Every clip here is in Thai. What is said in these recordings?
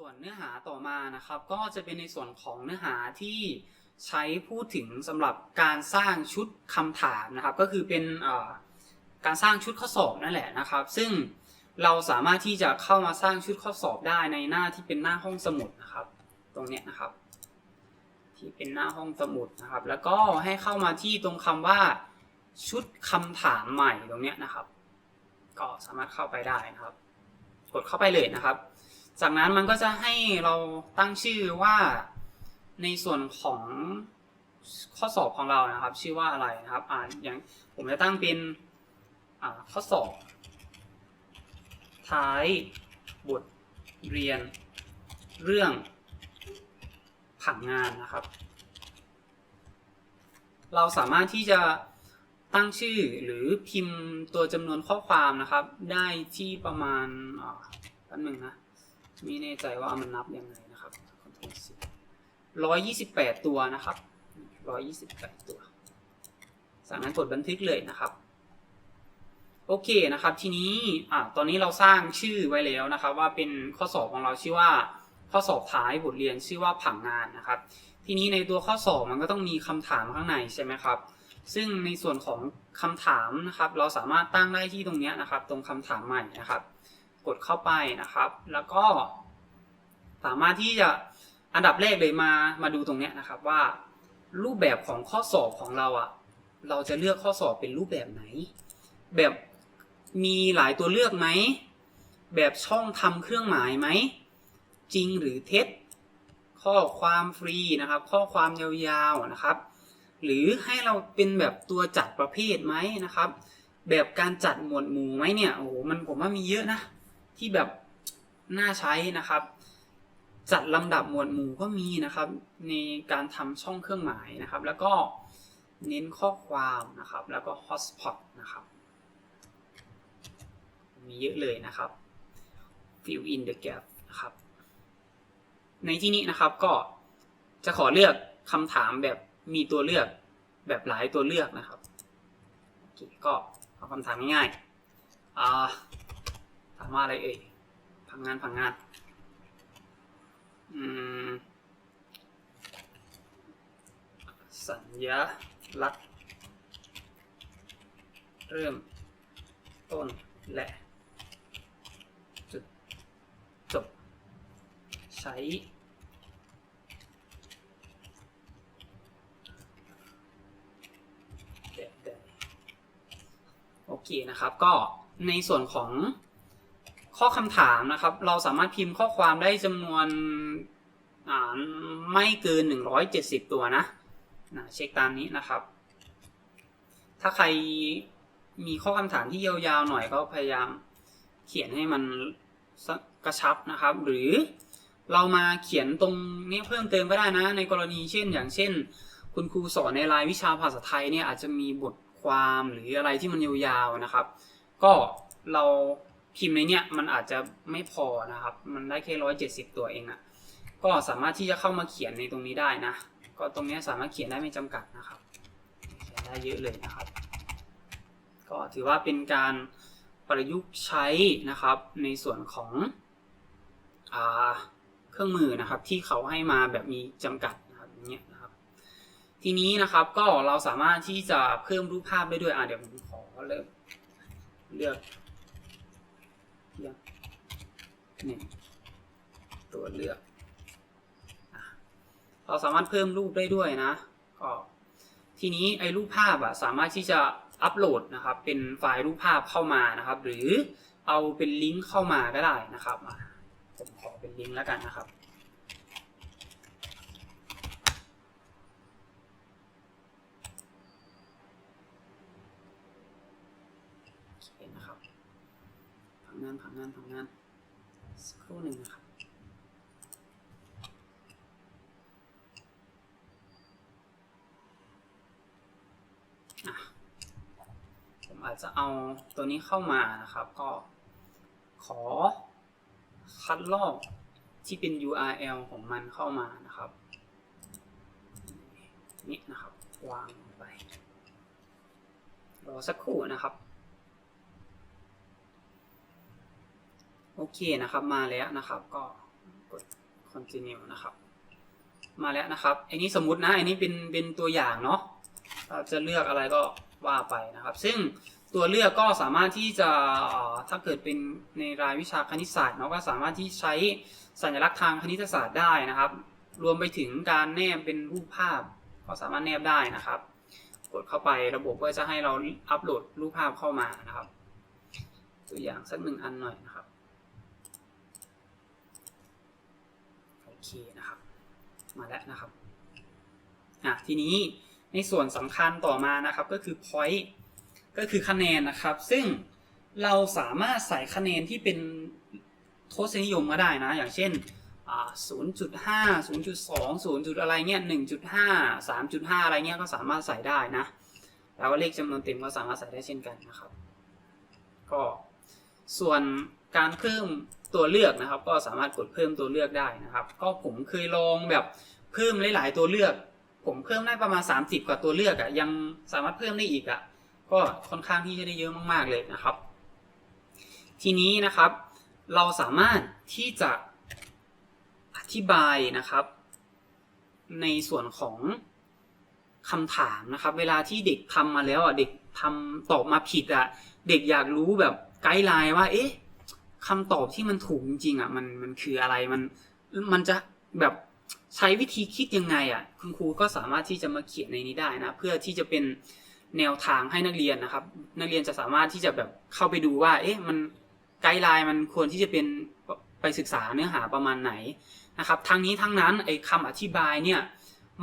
ส่วนเนื้อหาต่อมานะครับ ก็จะเป็นในส่วนของเนื้อหาที่ใช้พูดถึงสำหรับการสร้างชุดคำถามนะครับ ก็คือเป็นการสร้างชุดข้อสอบนั่นแหละนะครับ ซึ่งเราสามารถที่จะเข้ามาสร้างชุดข้อสอบได้ในหน้าที่เป็นหน้าห้องสมุดนะครับ ตรงเนี้ยนะครับ ที่เป็นหน้าห้องสมุดนะครับ แล้วก็ให้เข้ามาที่ตรงคำว่าชุดคำถามใหม่ตรงเนี้ยนะครับ ก็สามารถเข้าไปได้นะครับ กดเข้าไปเลยนะครับ จากนั้นมันก็จะให้เราตั้งชื่อว่าในส่วนของข้อสอบของเรานะครับ ชื่อว่าอะไรนะครับอ่าอย่างผมจะตั้งเป็นข้อสอบ ท้ายบทเรียนเรื่องผังงานนะครับ เราสามารถที่จะตั้งชื่อหรือพิมพ์ตัวจำนวนข้อความนะครับ ได้ที่ประมาณอ่าแป๊บหนึ่งนะ ไม่แน่ใจว่ามันนับยังไงนะครับร้อยยี่สิบแปดตัวนะครับร้อยยี่สิบแปดตัวจากนั้นกดบันทึกเลยนะครับ โอเคนะครับ ทีนี้อ่าตอนนี้เราสร้างชื่อไว้แล้วนะครับ ว่าเป็นข้อสอบของเราชื่อว่า ข้อสอบท้ายบทเรียนชื่อว่าผังงานนะครับ ทีนี้ในตัวข้อสอบมันก็ต้องมีคำถามข้างในใช่ไหมครับ ซึ่งในส่วนของคำถามนะครับ เราสามารถตั้งได้ที่ตรงนี้นะครับ ตรงคำถามใหม่นะครับ กดเข้าไปนะครับ แล้วก็ สามารถที่จะอันดับแรกเลยมามาดูตรงเนี้ยนะครับว่า รูปแบบของข้อสอบของเราอะ่ะ เราจะเลือกข้อสอบเป็นรูปแบบไหน แบบมีหลายตัวเลือกไหม แบบช่องทำเครื่องหมายไหม จริงหรือเท็จ ข้อความฟรีนะครับ ข้อความยาวๆนะครับ หรือให้เราเป็นแบบตัวจัดประเภทไหมนะครับ แบบการจัดหมวดหมู่ไหมเนี่ย โอ้โห มันผมว่ามีเยอะนะ ที่แบบน่าใช้นะครับ จัดลำดับหมวดหมู่ก็มีนะครับ ในการทำช่องเครื่องหมายนะครับ แล้วก็เน้นข้อความนะครับ แล้วก็ hotspot นะครับ มีเยอะเลยนะครับ fill in the gap นะครับ ในที่นี้นะครับก็จะขอเลือกคำถามแบบมีตัวเลือกแบบหลายตัวเลือกนะครับก็เอาคำถามง่ายๆ อ่าว่าอะไรเอ่ยพังงานพังงานอืมสัญญาลักษณ์เริ่มต้นและจุดจบ ใช้แบบใดโอเคนะครับ ก็ในส่วนของ ข้อคำถามนะครับ เราสามารถพิมพ์ข้อความได้จำนวนไม่เกิน 170 ตัวนะนะเช็คตามนี้นะครับ ถ้าใครมีข้อคำถามที่ยาวๆหน่อยก็พยายามเขียนให้มันกระชับนะครับ หรือเรามาเขียนตรงนี้เพิ่มเติมก็ได้นะ ในกรณีเช่น อย่างเช่น คุณครูสอนในรายวิชาภาษาไทยเนี่ยอาจจะมีบทความหรืออะไรที่มันยาวๆนะครับ ก็เรา พิมพ์ในเนี้ยมันอาจจะไม่พอนะครับ มันได้แค่ร้อยเจ็ดสิบตัวเองอะ่ะก็สามารถที่จะเข้ามาเขียนในตรงนี้ได้นะ ก็ตรงเนี้ยสามารถเขียนได้ไม่จำกัดนะครับเขียนได้เยอะเลยนะครับ ก็ถือว่าเป็นการประยุกต์ใช้นะครับในส่วนของอเครื่องมือนะครับที่เขาให้มาแบบมีจำกัดนะครับอย่างเงี้ยนะครับ ทีนี้นะครับก็เราสามารถที่จะเพิ่มรูปภาพได้ด้วยอะเดี๋ยวผมขอเลือกเลือก นึ่ตัวเลือกเราสามารถเพิ่มรูปได้ด้วยนะก็ทีนี้ไอ้รูปภาพอะสามารถที่จะอัปโหลดนะครับเป็นไฟล์รูปภาพเข้ามานะครับ หรือเอาเป็นลิงก์เข้ามาก็ได้นะครับผมขอเป็นลิงก์แล้วกันนะครับโอเคนะครับผังานผังานผังงาน สักครู่หนึ่งนะครับผมอาจจะเอาตัวนี้เข้ามานะครับ ก็ขอคัดลอกที่เป็น URL ของมันเข้ามานะครับ นี่นะครับ วางไปรอสักครู่นะครับ โอเคนะครับ มาแล้วนะครับ ก็กด continue นะครับ มาแล้วนะครับอันนี้สมมุตินะอันนี้เป็นเป็นตัวอย่างเนาะเราจะเลือกอะไรก็ว่าไปนะครับ ซึ่งตัวเลือกก็สามารถที่จะถ้าเกิดเป็นในรายวิชาคณิตศาสตร์เนาะก็สามารถที่ใช้สัญลักษณ์ทางคณิตศาสตร์ได้นะครับ รวมไปถึงการแนบเป็นรูปภาพ ก็สามารถแนบได้นะครับ กดเข้าไประบบก็จะให้เราอัปโหลดรูปภาพเข้ามานะครับ ตัวอย่างสักหนึ่งอันหน่อยนะครับโอ เคนะครับ มาแล้วนะครับอะทีนี้ในส่วนสำคัญต่อมานะครับก็คือ point ก็คือคะแนนนะครับ ซึ่งเราสามารถใส่คะแนนที่เป็นทศนิยมก็ได้นะ อย่างเช่น 0.5 0.2 0จุดอะไรเงี้ย 1.5 3.5 อะไรเงี้ยก็สามารถใส่ได้นะ แล้วก็เลขจำนวนเต็มก็สามารถใส่ได้เช่นกันนะครับ ก็ส่วนการเพิ่ม ตัวเลือกนะครับ ก็สามารถกดเพิ่มตัวเลือกได้นะครับ ก็ผมเคยลองแบบเพิ่มหลาย ๆ ตัวเลือก ผมเพิ่มได้ประมาณ 30 กว่าตัวเลือกอะ่ะยังสามารถเพิ่มได้อีกอะ่ะก็ค่อนข้างที่จะได้เยอะมากๆเลยนะครับ ทีนี้นะครับ เราสามารถที่จะอธิบายนะครับ ในส่วนของคำถามนะครับ เวลาที่เด็กทำมาแล้วอะเด็กทำตอบมาผิดอะเด็กอยากรู้แบบไกด์ไลน์ว่า เอ๊ะ คำตอบที่มันถูกจริงๆอะมันมันคืออะไรมันมันจะแบบใช้วิธีคิดยังไงอะ คุณครูก็สามารถที่จะมาเขียนในนี้ได้นะ เพื่อที่จะเป็นแนวทางให้นักเรียนนะครับ นักเรียนจะสามารถที่จะแบบเข้าไปดูว่า เอ๊ะมันไกด์ไลน์มันควรที่จะเป็นไปศึกษาเนื้อหาประมาณไหนนะครับทั้งนี้ทั้งนั้นไอ้คำอธิบายเนี่ย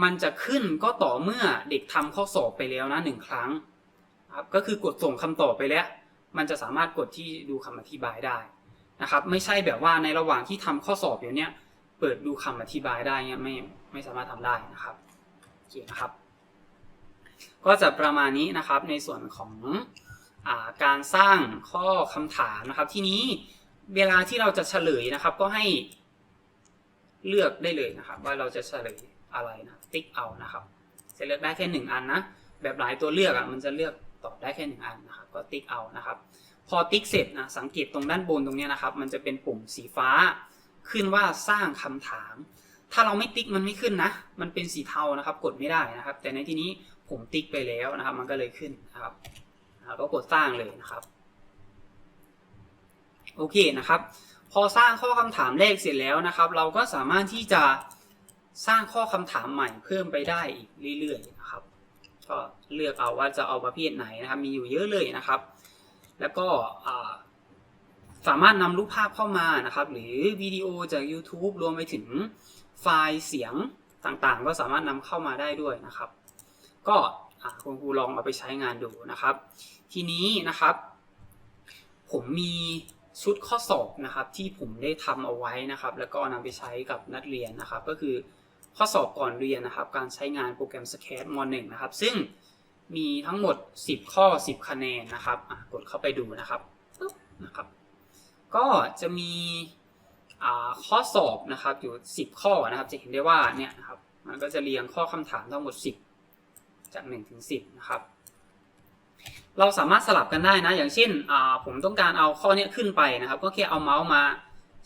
มันจะขึ้นก็ต่อเมื่อเด็กทำข้อสอบไปแล้วนะหนึ่งครั้งครับก็คือกดส่งคำตอบไปแล้ว มันจะสามารถกดที่ดูคำอธิบายได้ นะครับ ไม่ใช่แบบว่าในระหว่างที่ทำข้อสอบอยู่เนี่ยเปิดดูคำอธิบายได้เนี่ยไม่ไม่สามารถทำได้นะครับโอเคนะครับ ก็จะประมาณนี้นะครับในส่วนของอการสร้างข้อคำถามนะครับ ที่นี้เวลาที่เราจะเฉลยนะครับ ก็ให้เลือกได้เลยนะครับ ว่าเราจะเฉลยอะไรนะติ๊กเอานะครับจะเลือกได้แค่หนึ่งอันนะแบบหลายตัวเลือกอะมันจะเลือกตอบได้แค่หนึ่งอันนะครับ ก็ติ๊กเอานะครับ พอติ๊กเสร็จนะสังเกตตรงด้านบนตรงนี้นะครับ มันจะเป็นปุ่มสีฟ้า ขึ้นว่าสร้างคำถาม ถ้าเราไม่ติ๊กมันไม่ขึ้นนะ มันเป็นสีเทานะครับ กดไม่ได้นะครับ แต่ในที่นี้ผมติ๊กไปแล้วนะครับ มันก็เลยขึ้นนะครับก็กดสร้างเลยนะครับโอเคนะครับ พอสร้างข้อคำถามแรกเสร็จแล้วนะครับ เราก็สามารถที่จะสร้างข้อคำถามใหม่เพิ่มไปได้อีกเรื่อยๆนะครับ ก็เลือกเอาว่าจะเอาประเภทไหนนะครับ มีอยู่เยอะเลยนะครับ แล้วก็สามารถนำรูปภาพเข้ามานะครับ หรือวิดีโอจาก YouTube รวมไปถึงไฟล์เสียงต่างๆ ก็สามารถนำเข้ามาได้ด้วยนะครับ ก็คุณครูลองเอาไปใช้งานดูนะครับ ทีนี้นะครับ ผมมีชุดข้อสอบนะครับ ที่ผมได้ทำเอาไว้นะครับ แล้วก็นำไปใช้กับนักเรียนนะครับ ก็คือข้อสอบก่อนเรียนนะครับ การใช้งานโปรแกรม SCAD ม .1 นะครับ ซึ่ง มีทั้งหมด 10 ข้อ 10 คะแนนนะครับกดเข้าไปดูนะครับนะครับ ก็จะมีข้อสอบนะครับอยู่ 10 ข้อนะครับ จะเห็นได้ว่าเนี่ยนะครับมันก็จะเรียงข้อคำถามทั้งหมด 10 จาก1ถึง10นะครับเราสามารถสลับกันได้นะ อย่างเช่นผมต้องการเอาข้อนี้ขึ้นไปนะครับ ก็แค่เอาเมาส์มา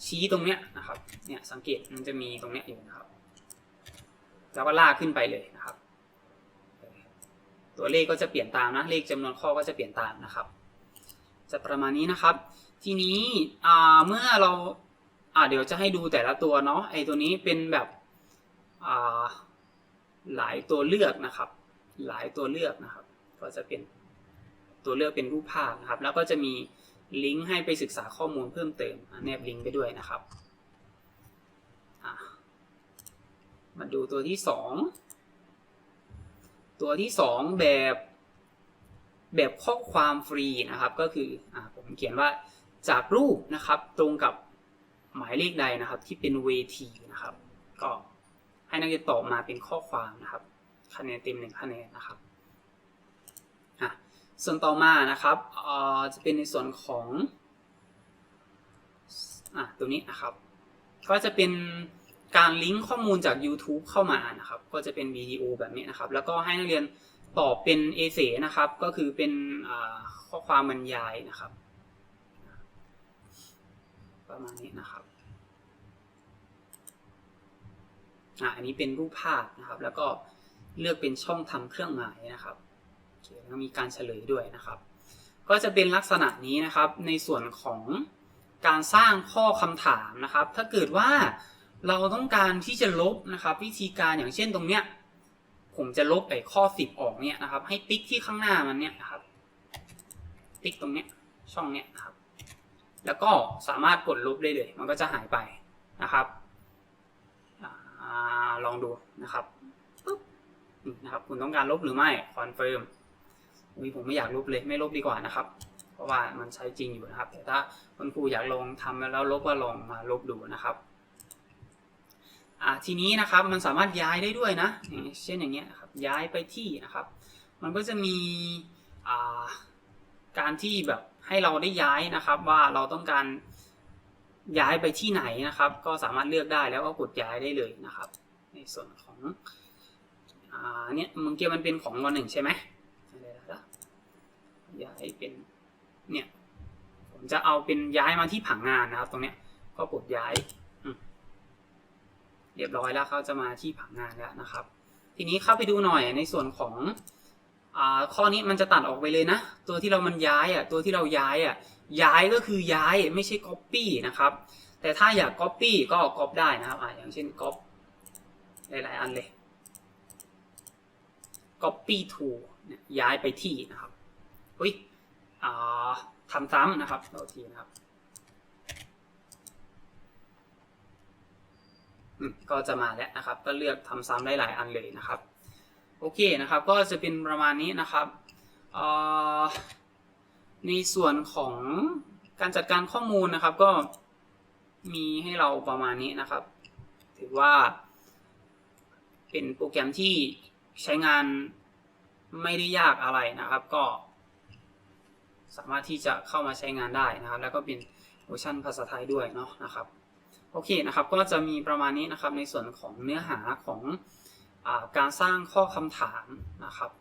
ชี้ตรงเนี้ยนะครับเนี่ยสังเกตมันจะมีตรงเนี้ยอยู่นะครับ แล้วก็ลากขึ้นไปเลยนะครับ ตัวเลขก็จะเปลี่ยนตามนะเลขจำนวนข้อก็จะเปลี่ยนตามนะครับ จะประมาณนี้นะครับ ทีนี้เมื่อเราเดี๋ยวจะให้ดูแต่ละตัวเนาะไอตัวนี้เป็นแบบหลายตัวเลือกนะครับ หลายตัวเลือกนะครับ ก็จะเป็นตัวเลือกเป็นรูปภาพนะครับ แล้วก็จะมีลิงก์ให้ไปศึกษาข้อมูลเพิ่มเติมแนบลิงก์ไปด้วยนะครับมาดูตัวที่สอง ตัวที่สองแบบแบบข้อความฟรีนะครับ ก็คืออผมเขียนว่าจากรูปนะครับตรงกับหมายเลขใดนะครับ ที่เป็นเวทีนะครับ ก็ให้นักเรียนตอบมาเป็นข้อความนะครับ คะแนนเต็มหนึ่งคะแนนนะครับส่วนต่อมานะครับจะเป็นในส่วนของอตัวนี้นะครับ ก็จะเป็น การลิงก์ข้อมูลจาก YouTube เข้ามานะครับ ก็จะเป็นวิดีโอแบบนี้นะครับ แล้วก็ให้นักเรียนตอบเป็นเอเซนะครับ ก็คือเป็นข้อความบรรยายนะครับ ประมาณนี้นะครับอะอันนี้เป็นรูปภาพนะครับ แล้วก็เลือกเป็นช่องทำเครื่องหมายนะครับแล้วมีการเฉลยด้วยนะครับ ก็จะเป็นลักษณะนี้นะครับในส่วนของการสร้างข้อคำถามนะครับ ถ้าเกิดว่า เราต้องการที่จะลบนะครับ วิธีการอย่างเช่นตรงเนี้ยผมจะลบไอ้ข้อ10ออกเนี่ยนะครับ ให้ติ๊กที่ข้างหน้ามันเนี่ยนะครับ ติ๊กตรงเนี้ยช่องเนี้ยนะครับ แล้วก็สามารถกดลบได้เลย มันก็จะหายไปนะครับอลองดูนะครับปึ๊บนะครับ คุณต้องการลบหรือไม่คอนเฟิร์มอุ้ยผมไม่อยากลบเลยไม่ลบดีกว่านะครับ เพราะว่ามันใช้จริงอยู่นะครับ แต่ถ้าคุณครูอยากลองทำแล้วลบก็ลองมาลบดูนะครับ ทีนี้นะครับมันสามารถย้ายได้ด้วยนะเช่นอย่างเงี้ยครับย้ายไปที่นะครับ มันก็จะมีการที่แบบให้เราได้ย้ายนะครับว่าเราต้องการย้ายไปที่ไหนนะครับ ก็สามารถเลือกได้แล้วก็กดย้ายได้เลยนะครับ ในส่วนของอ่าเนี่ยเมื่อกี้มันเป็นของวันหนึ่งใช่ไหมไรนะย้ายเป็นเนี่ยผมจะเอาเป็นย้ายมาที่ผังงานนะครับ ตรงเนี้ยก็กดย้าย เรียบร้อยแล้วเขาจะมาที่ผังงานแล้วนะครับ ทีนี้เข้าไปดูหน่อยในส่วนของอข้อนี้มันจะตัดออกไปเลยนะ ตัวที่เรามันย้ายอะตัวที่เราย้ายอะย้ายก็คือย้ายไม่ใช่ copy นะครับ แต่ถ้าอยาก copy ก็ copy ได้นะครับออย่างเช่น copy หลายๆอันเลย copy to ย้ายไปที่นะครับอุ้ยทำซ้ำนะครับโทษทีนะครับอืม ก็จะมาแล้วนะครับ ก็เลือกทำซ้ำได้หลายอันเลยนะครับ โอเคนะครับ ก็จะเป็นประมาณนี้นะครับในส่วนของการจัดการข้อมูลนะครับ ก็มีให้เราประมาณนี้นะครับ ถือว่า เป็นโปรแกรมที่ใช้งานไม่ได้ยากอะไรนะครับ ก็ สามารถที่จะเข้ามาใช้งานได้นะครับ แล้วก็เป็นเวอร์ชันภาษาไทยด้วยเนาะนะครับ โอเคนะครับก็จะมีประมาณนี้นะครับในส่วนของเนื้อหาของอการสร้างข้อคำถามนะครับ